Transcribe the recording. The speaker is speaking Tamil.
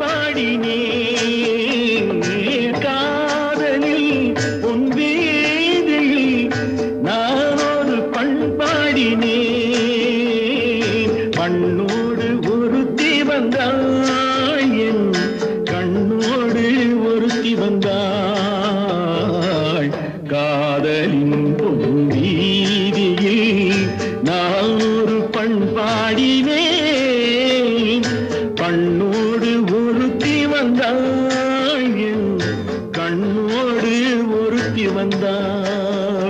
பாடினே காதலில் உன் வேதியில் நான் ஒரு பண்பாடினே பண்ணோடு ஒருத்தி வந்தாள் என் கண்ணோடு ஒருத்தி வந்தாள் ஒருத்தி வந்தாள். கண்ணோடு ஒருத்தி வந்தாள்.